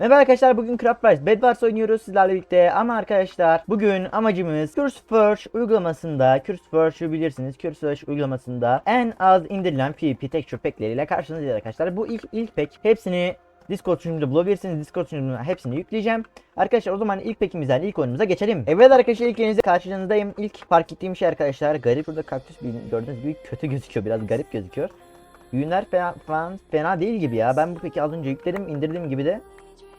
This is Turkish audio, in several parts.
Merhaba arkadaşlar bugün Craft Wars Bed Wars oynuyoruz sizlerle birlikte ama arkadaşlar bugün amacımız Curse Forge uygulamasında Curse Forge'u bilirsiniz Curse Forge uygulamasında en az indirilen PvP texture packleriyle karşınızdayız arkadaşlar bu ilk ilk pack hepsini Discord sunucumda bulabilirsiniz. Discord sunucumuna hepsini yükleyeceğim. Arkadaşlar o zaman ilk pack'imizden ilk oyunumuza geçelim. Evet arkadaşlar ilk elinizde karşınızdayım. İlk fark ettiğim şey arkadaşlar garip burada kaktüs gördüğünüz gibi kötü gözüküyor. Biraz garip gözüküyor. Ürünler fena, falan fena değil gibi ya. Ben bu pack'i az önce yükledim. indirdiğim gibi de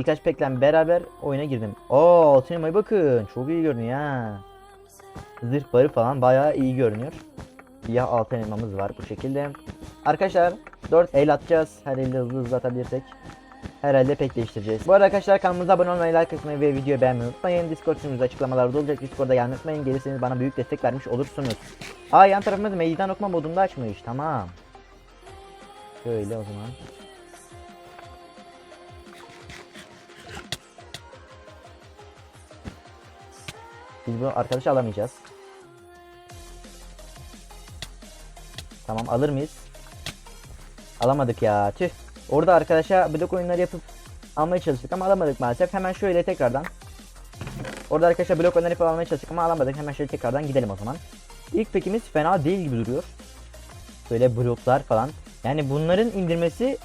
birkaç pack'le beraber oyuna girdim. Oo sinemaya bakın. Çok iyi görünüyor ha. Zırh barı falan bayağı iyi görünüyor. Siyah altın elmamız var bu şekilde. Arkadaşlar 4 el atacağız. Her elde hızlı hızlı atabilirsek. Herhalde pek değiştireceğiz. Bu arada arkadaşlar kanalımıza abone olmayı, like atmayı ve videoyu beğenmeyi unutmayın. Discord sunucumuz açıklamalarda olacak. Discord'a gelmeyi unutmayın. Gelirseniz bana büyük destek vermiş olursunuz. Aa yan tarafımız meydan okuma modunda açmış. Tamam. Şöyle o zaman. Biz bu arkadaşı alamayacağız. Tamam alır mıyız? Alamadık ya. Tüh. Orada arkadaşa blok oyunları yapıp almaya çalıştık ama alamadık maalesef. Hemen şöyle tekrardan. Orada arkadaşa blok oyunları yapıp almaya çalıştık ama alamadık. Hemen şöyle tekrardan gidelim o zaman. İlk pekimiz fena değil gibi duruyor. Böyle bloklar falan. Yani bunların indirmesi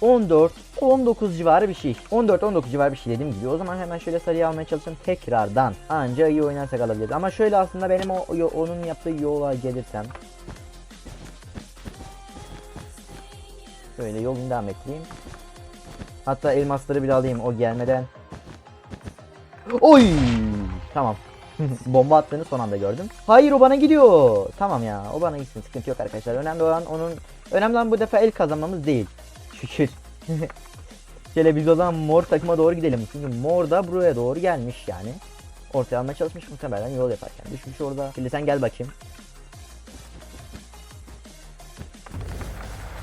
14 19 civarı bir şey. 14 19 civarı bir şey dediğim gibi. O zaman hemen şöyle sarıyı almaya çalışalım tekrardan. Anca iyi oynarsak alabiliriz. Ama şöyle aslında benim o, onun yaptığı yola gelirsem Şöyle yolunu devam ekleyeyim. Hatta elmasları bile alayım o gelmeden. Oy! Tamam. Bomba attığını son anda gördüm. Hayır o bana gidiyor. Tamam ya o bana gitsin sıkıntı yok arkadaşlar. Önemli olan onun önemli olan bu defa el kazanmamız değil. Şükür. Zaman mor takıma doğru gidelim. Çünkü mor da buraya doğru gelmiş yani. Ortaya almaya çalışmış muhtemelen yol yaparken. Düşmüş orada. Şimdi sen gel bakayım.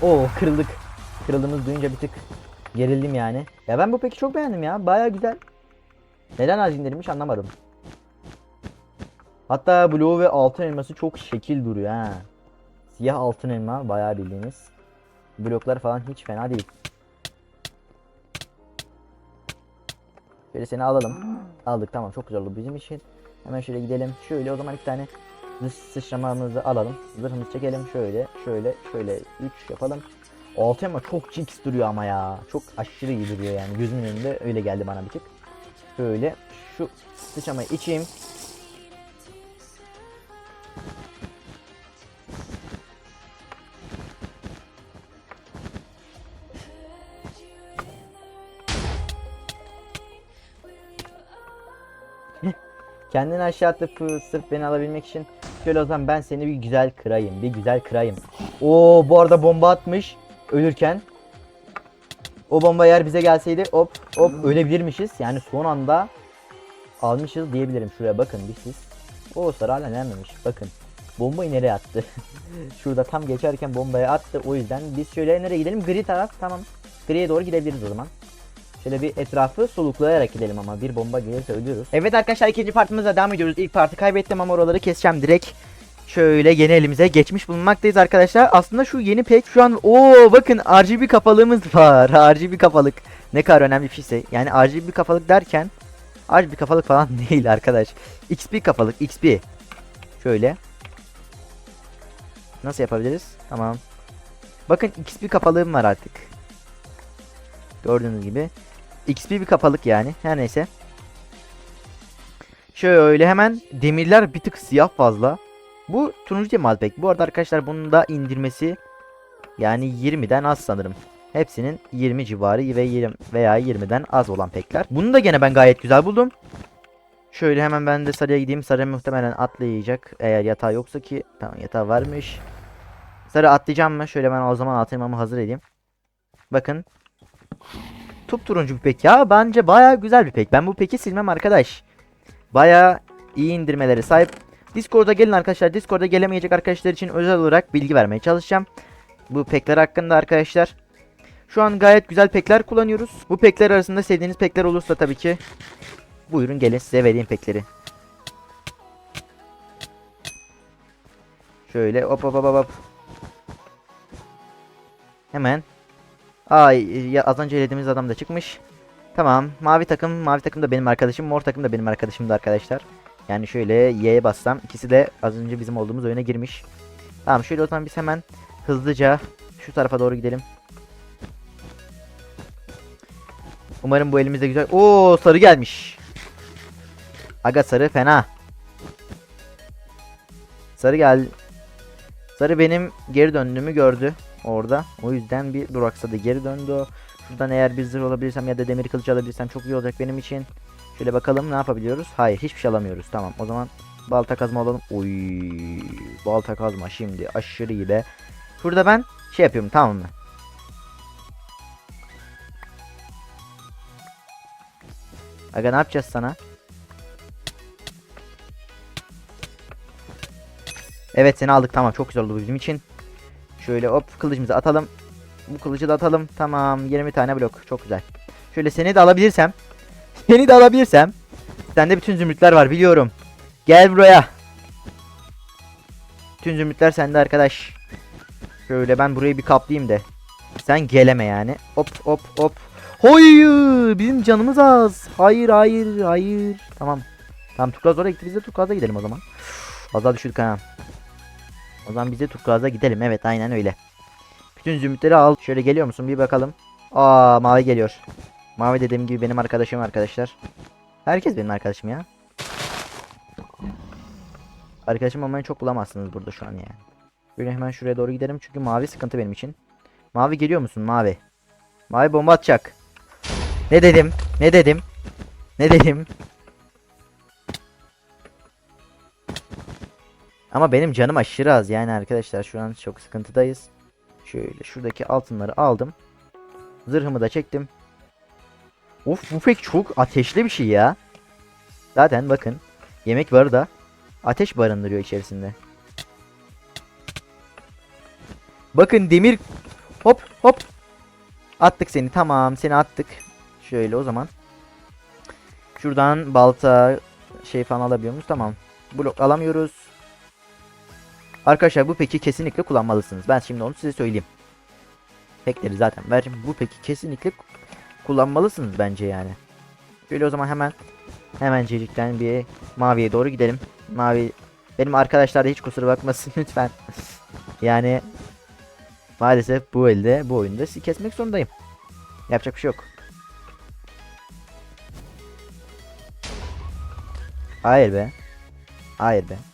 Oo kırıldık. Kırıldığımız duyunca bir tık gerildim yani. Ya ben bu peki çok beğendim ya. Baya güzel. Neden az indirilmiş anlamadım. Hatta blue ve altın elması çok şekil duruyor ha. Siyah altın elma bayağı bildiğiniz. Bloklar falan hiç fena değil. Şöyle seni alalım. Aldık tamam çok güzel oldu bizim için. Hemen şöyle gidelim. Şöyle o zaman iki tane sıçramamızı alalım. Zırhımızı çekelim. Şöyle şöyle şöyle 3 yapalım. Altı elma çok jinx duruyor ama ya. Çok aşırı iyi duruyor yani. Gözümün önünde öyle geldi bana bir tık. Şöyle şu sıçramayı içeyim. Kendini aşağı atıp sırf beni alabilmek için şöyle o zaman ben seni bir güzel kırayım. Bir güzel kırayım. Oo bu arada bomba atmış ölürken. O bomba eğer bize gelseydi hop hop ölebilirmişiz. Yani son anda almışız diyebilirim. Şuraya bakın bir siz. O sarı hala gelmemiş. Bakın. Bombayı nereye attı? Şurada tam geçerken bombaya attı. O yüzden biz şöyle nereye gidelim? Gri taraf tamam. Griye doğru gidebiliriz o zaman. Şöyle bir etrafı soluklayarak gidelim ama bir bomba gelirse ölürüz. Evet arkadaşlar ikinci partımıza devam ediyoruz. İlk partı kaybettim ama oraları keseceğim direkt. Şöyle yeni elimize geçmiş bulunmaktayız arkadaşlar. Aslında şu yeni pek şu an o bakın RGB kafalığımız var. RGB kafalık ne kadar önemli bir şeyse. Yani RGB kafalık derken RGB kafalık falan değil arkadaş. XP kafalık XP. Şöyle. Nasıl yapabiliriz? Tamam. Bakın XP kafalığım var artık. Gördüğünüz gibi. XP bir kapalık yani. Her neyse. Şöyle hemen demirler bir tık siyah fazla. Bu turuncu değil mi pek? Bu arada arkadaşlar bunun da indirmesi yani 20'den az sanırım. Hepsinin 20 civarı ve 20 veya 20'den az olan pekler. Bunu da gene ben gayet güzel buldum. Şöyle hemen ben de sarıya gideyim. Sarı muhtemelen atlayacak. Eğer yatağı yoksa ki. Tamam yatağı varmış. Sarı atlayacağım mı? Şöyle ben o zaman atlamamı hazır edeyim. Bakın turuncu bir pek ya. Bence baya güzel bir pek. Ben bu peki silmem arkadaş. Baya iyi indirmeleri sahip. Discord'a gelin arkadaşlar. Discord'a gelemeyecek arkadaşlar için özel olarak bilgi vermeye çalışacağım. Bu pekler hakkında arkadaşlar. Şu an gayet güzel pekler kullanıyoruz. Bu pekler arasında sevdiğiniz pekler olursa tabii ki buyurun gelin size vereyim pekleri. Şöyle hop hop hop hop. Hemen Ay az önce elediğimiz adam da çıkmış. Tamam. Mavi takım, mavi takım da benim arkadaşım, mor takım da benim arkadaşımdı arkadaşlar. Yani şöyle Y'ye bassam ikisi de az önce bizim olduğumuz oyuna girmiş. Tamam şöyle o zaman biz hemen hızlıca şu tarafa doğru gidelim. Umarım bu elimizde güzel. Oo sarı gelmiş. Aga sarı fena. Sarı gel. Sarı benim geri döndüğümü gördü orada. O yüzden bir duraksadı. Geri döndü. Şuradan eğer bir zırh alabilirsem ya da demir kılıç alabilirsem çok iyi olacak benim için. Şöyle bakalım ne yapabiliyoruz? Hayır hiçbir şey alamıyoruz. Tamam o zaman balta kazma alalım. Oy balta kazma şimdi aşırı iyi be. Şurada ben şey yapıyorum tamam mı? Aga ne yapacağız sana? Evet seni aldık tamam çok güzel oldu bizim için. Şöyle hop kılıcımızı atalım. Bu kılıcı da atalım. Tamam 20 tane blok çok güzel. Şöyle seni de alabilirsem. Seni de alabilirsem. Sende bütün zümrütler var biliyorum. Gel buraya. Bütün zümrütler sende arkadaş. Şöyle ben burayı bir kaplayayım da. Sen geleme yani. Hop hop hop. Hayır bizim canımız az. Hayır hayır hayır. Tamam. Tamam Turkuaz oraya gitti biz de Turkuaz'a gidelim o zaman. Az daha düşürdük ha. O zaman biz de Turkuaz'a gidelim. Evet aynen öyle. Bütün zümrütleri al. Şöyle geliyor musun bir bakalım. Aa mavi geliyor. Mavi dediğim gibi benim arkadaşım arkadaşlar. Herkes benim arkadaşım ya. Arkadaşım olmayı çok bulamazsınız burada şu an yani. Böyle hemen şuraya doğru gidelim çünkü mavi sıkıntı benim için. Mavi geliyor musun mavi? Mavi bomba atacak. Ne dedim? Ne dedim? Ne dedim? Ama benim canım aşırı az yani arkadaşlar şu an çok sıkıntıdayız. Şöyle şuradaki altınları aldım. Zırhımı da çektim. Of bu pek çok ateşli bir şey ya. Zaten bakın yemek barı da ateş barındırıyor içerisinde. Bakın demir hop hop attık seni tamam seni attık. Şöyle o zaman. Şuradan balta şey falan alabiliyor muyuz? Tamam. Blok alamıyoruz. Arkadaşlar bu peki kesinlikle kullanmalısınız. Ben şimdi onu size söyleyeyim. Pekleri zaten vereceğim. Bu peki kesinlikle kullanmalısınız bence yani. Şöyle o zaman hemen hemencecikten bir maviye doğru gidelim. Mavi benim arkadaşlar da hiç kusura bakmasın lütfen. yani maalesef bu elde bu oyunda sizi kesmek zorundayım. Yapacak bir şey yok. Hayır be. Hayır be.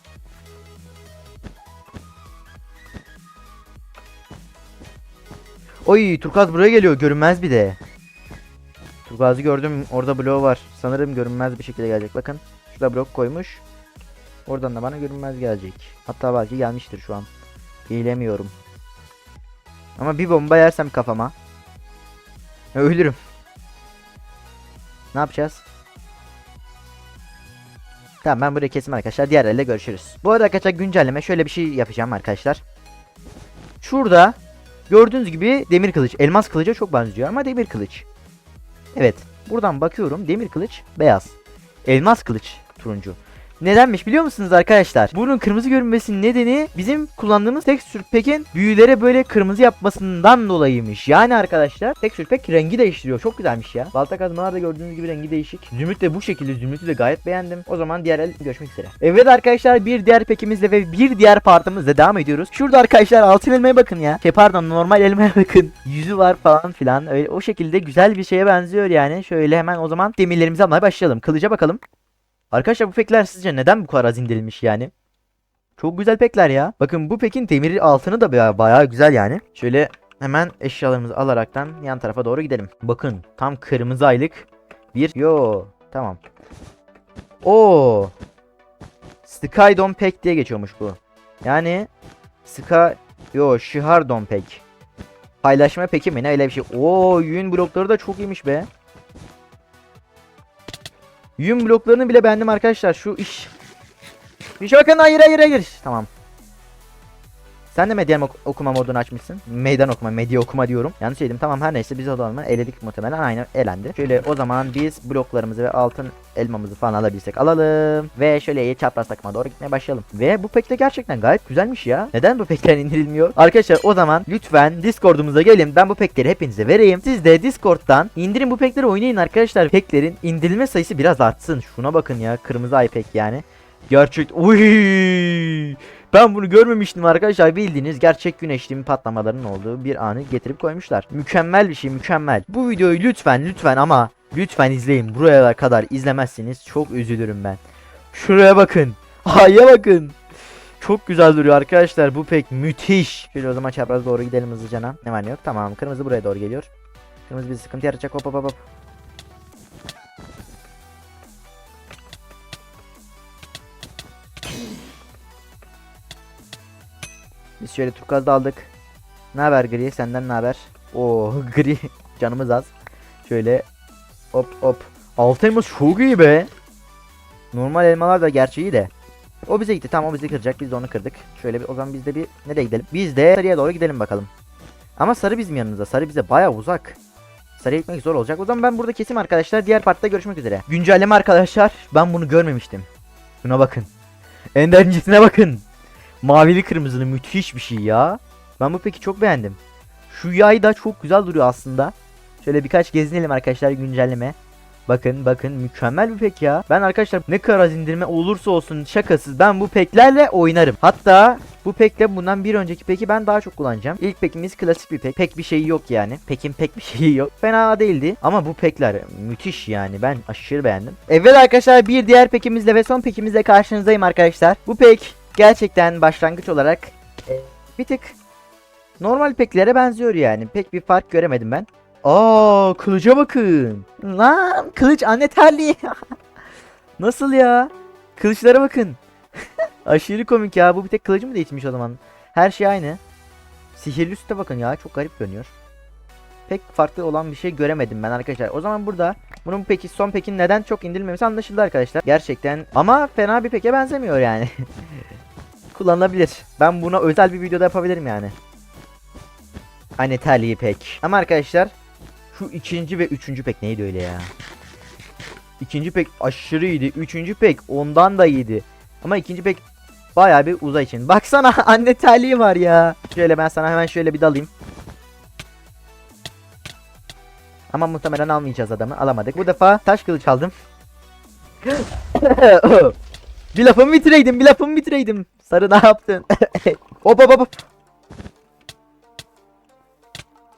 Oy Turkaz buraya geliyor görünmez bir de. Turkuaz'ı gördüm orada blok var. Sanırım görünmez bir şekilde gelecek. Bakın şurada blok koymuş. Oradan da bana görünmez gelecek. Hatta belki gelmiştir şu an. Bilemiyorum. Ama bir bomba yersem kafama. Ölürüm. Ne yapacağız? Tamam ben burayı kesim arkadaşlar. Diğer elde görüşürüz. Bu arada arkadaşlar güncelleme şöyle bir şey yapacağım arkadaşlar. Şurada gördüğünüz gibi demir kılıç. Elmas kılıca çok benziyor ama demir kılıç. Evet. Buradan bakıyorum demir kılıç beyaz. Elmas kılıç turuncu. Nedenmiş biliyor musunuz arkadaşlar? Bunun kırmızı görünmesinin nedeni bizim kullandığımız tekstür pekin büyülere böyle kırmızı yapmasından dolayıymış. Yani arkadaşlar tekstür pek rengi değiştiriyor. Çok güzelmiş ya. Balta kazmalar da gördüğünüz gibi rengi değişik. Zümrüt de bu şekilde. Zümrüt'ü de gayet beğendim. O zaman diğer el görüşmek üzere. Evet arkadaşlar bir diğer pekimizle ve bir diğer partımızla devam ediyoruz. Şurada arkadaşlar altın elmaya bakın ya. Şey pardon normal elmaya bakın. Yüzü var falan filan. Öyle o şekilde güzel bir şeye benziyor yani. Şöyle hemen o zaman demirlerimizi almaya başlayalım. Kılıca bakalım. Arkadaşlar bu pekler sizce neden bu kadar az indirilmiş yani? Çok güzel pekler ya. Bakın bu pekin demiri altını da bayağı, bayağı güzel yani. Şöyle hemen eşyalarımızı alaraktan yan tarafa doğru gidelim. Bakın tam kırmızı aylık bir yo tamam. Oo. Skydon pek diye geçiyormuş bu. Yani Sky yo Shihardon pek. Paylaşma peki mi ne öyle bir şey. Oo yün blokları da çok iyiymiş be. Yün bloklarını bile beğendim arkadaşlar. Şu iş. Bir şey bakın hayır hayır hayır. Tamam. Sen de medya ok- okuma modunu açmışsın. Meydan okuma, medya okuma diyorum. Yanlış dedim. Tamam her neyse biz o zaman eledik muhtemelen. Aynen elendi. Şöyle o zaman biz bloklarımızı ve altın elmamızı falan alabilsek alalım. Ve şöyle çapraz takıma doğru gitmeye başlayalım. Ve bu pek de gerçekten gayet güzelmiş ya. Neden bu pekler indirilmiyor? Arkadaşlar o zaman lütfen Discord'umuza gelin. Ben bu pekleri hepinize vereyim. Siz de Discord'dan indirin bu pekleri oynayın arkadaşlar. Peklerin indirilme sayısı biraz artsın. Şuna bakın ya. Kırmızı ay pek yani. Gerçek. Uy! Ben bunu görmemiştim arkadaşlar. Bildiğiniz gerçek güneşliğin patlamalarının olduğu bir anı getirip koymuşlar. Mükemmel bir şey, mükemmel. Bu videoyu lütfen lütfen ama lütfen izleyin. Buraya kadar izlemezseniz çok üzülürüm ben. Şuraya bakın. Aya bakın. Çok güzel duruyor arkadaşlar. Bu pek müthiş. Şöyle o zaman çapraz doğru gidelim hızlıca. Ne var ne yok. Tamam. Kırmızı buraya doğru geliyor. Kırmızı bir sıkıntı yaratacak. Hop hop hop Biz şöyle turkuazda aldık. Ne haber gri? Senden ne haber? Oo gri canımız az. Şöyle hop hop. Altı elmas çok iyi be. Normal elmalar da gerçeği de. O bize gitti. Tamam o bizi kıracak. Biz de onu kırdık. Şöyle bir o zaman biz de bir nereye gidelim? Biz de sarıya doğru gidelim bakalım. Ama sarı bizim yanımızda. Sarı bize baya uzak. Sarıya gitmek zor olacak. O zaman ben burada keseyim arkadaşlar. Diğer partta görüşmek üzere. Güncelleme arkadaşlar. Ben bunu görmemiştim. Şuna bakın. Ender incesine bakın. Mavili kırmızılı müthiş bir şey ya. Ben bu peki çok beğendim. Şu yay da çok güzel duruyor aslında. Şöyle birkaç gezinelim arkadaşlar güncelleme. Bakın bakın mükemmel bir pek ya. Ben arkadaşlar ne kadar indirme olursa olsun şakasız ben bu peklerle oynarım. Hatta bu pekle bundan bir önceki peki ben daha çok kullanacağım. İlk pekimiz klasik bir pek. Pek bir şeyi yok yani. Pekin pek bir şeyi yok. Fena değildi. Ama bu pekler müthiş yani. Ben aşırı beğendim. Evet arkadaşlar bir diğer pekimizle ve son pekimizle karşınızdayım arkadaşlar. Bu pek gerçekten başlangıç olarak e, bir tık normal peklere benziyor yani. Pek bir fark göremedim ben. Aa kılıca bakın. Lan kılıç anne terliği. Nasıl ya? Kılıçlara bakın. Aşırı komik ya. Bu bir tek kılıcı mı değişmiş o zaman? Her şey aynı. Sihirli üste bakın ya. Çok garip görünüyor. Pek farklı olan bir şey göremedim ben arkadaşlar. O zaman burada bunun peki son pekin neden çok indirilmemesi anlaşıldı arkadaşlar. Gerçekten ama fena bir peke benzemiyor yani. Kullanılabilir. Ben buna özel bir videoda yapabilirim yani. Hani terliği pek. Ama arkadaşlar şu ikinci ve üçüncü pek neydi öyle ya? İkinci pek aşırı iyiydi. Üçüncü pek ondan da iyiydi. Ama ikinci pek bayağı bir uzay için. Baksana anne terliği var ya. Şöyle ben sana hemen şöyle bir dalayım. Ama muhtemelen almayacağız adamı. Alamadık. Bu defa taş kılıç aldım. bir lafımı bitireydim. Bir lafımı bitireydim. Sarı ne yaptın? hop hop hop.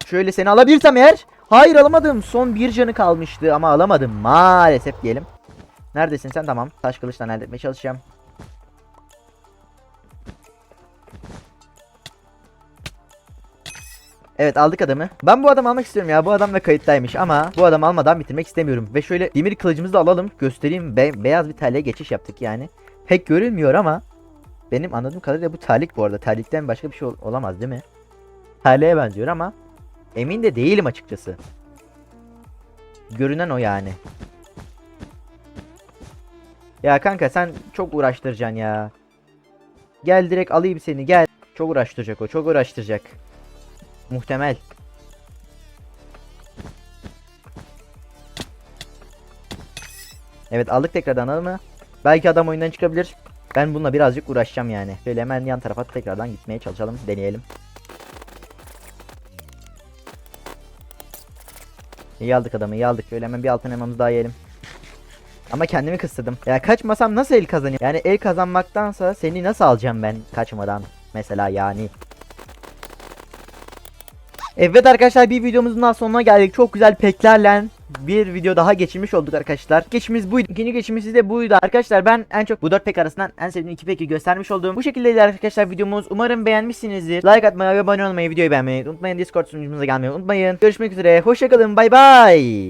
Şöyle seni alabilirsem eğer. Hayır alamadım. Son bir canı kalmıştı ama alamadım. Maalesef diyelim. Neredesin sen? Tamam. Taş kılıçla elde etmeye çalışacağım. Evet aldık adamı. Ben bu adamı almak istiyorum ya. Bu adam da kayıttaymış ama bu adamı almadan bitirmek istemiyorum. Ve şöyle demir kılıcımızı da alalım. Göstereyim. Be- beyaz bir teliğe geçiş yaptık yani. Pek görünmüyor ama benim anladığım kadarıyla bu terlik bu arada. Terlikten başka bir şey ol- olamaz değil mi? Terliğe benziyor ama emin de değilim açıkçası. Görünen o yani. Ya kanka sen çok uğraştıracaksın ya. Gel direkt alayım seni gel. Çok uğraştıracak o çok uğraştıracak. Muhtemel. Evet aldık tekrardan adamı. Belki adam oyundan çıkabilir. Ben bununla birazcık uğraşacağım yani. Şöyle hemen yan tarafa tekrardan gitmeye çalışalım. Deneyelim. İyi aldık adamı iyi aldık. Şöyle hemen bir altın elmamızı daha yiyelim. Ama kendimi kısıtladım. Ya kaçmasam nasıl el kazanayım? Yani el kazanmaktansa seni nasıl alacağım ben kaçmadan? Mesela yani. Evet arkadaşlar bir videomuzun daha sonuna geldik. Çok güzel peklerle bir video daha geçirmiş olduk arkadaşlar. Geçimiz buydu. İkinci geçimimiz de buydu arkadaşlar. Ben en çok bu dört pek arasından en sevdiğim iki peki göstermiş olduğum bu şekildeydi arkadaşlar videomuz. Umarım beğenmişsinizdir. Like atmayı ve abone olmayı, videoyu beğenmeyi unutmayın. Discord sunucumuza gelmeyi unutmayın. Görüşmek üzere. Hoşçakalın. Bay bay.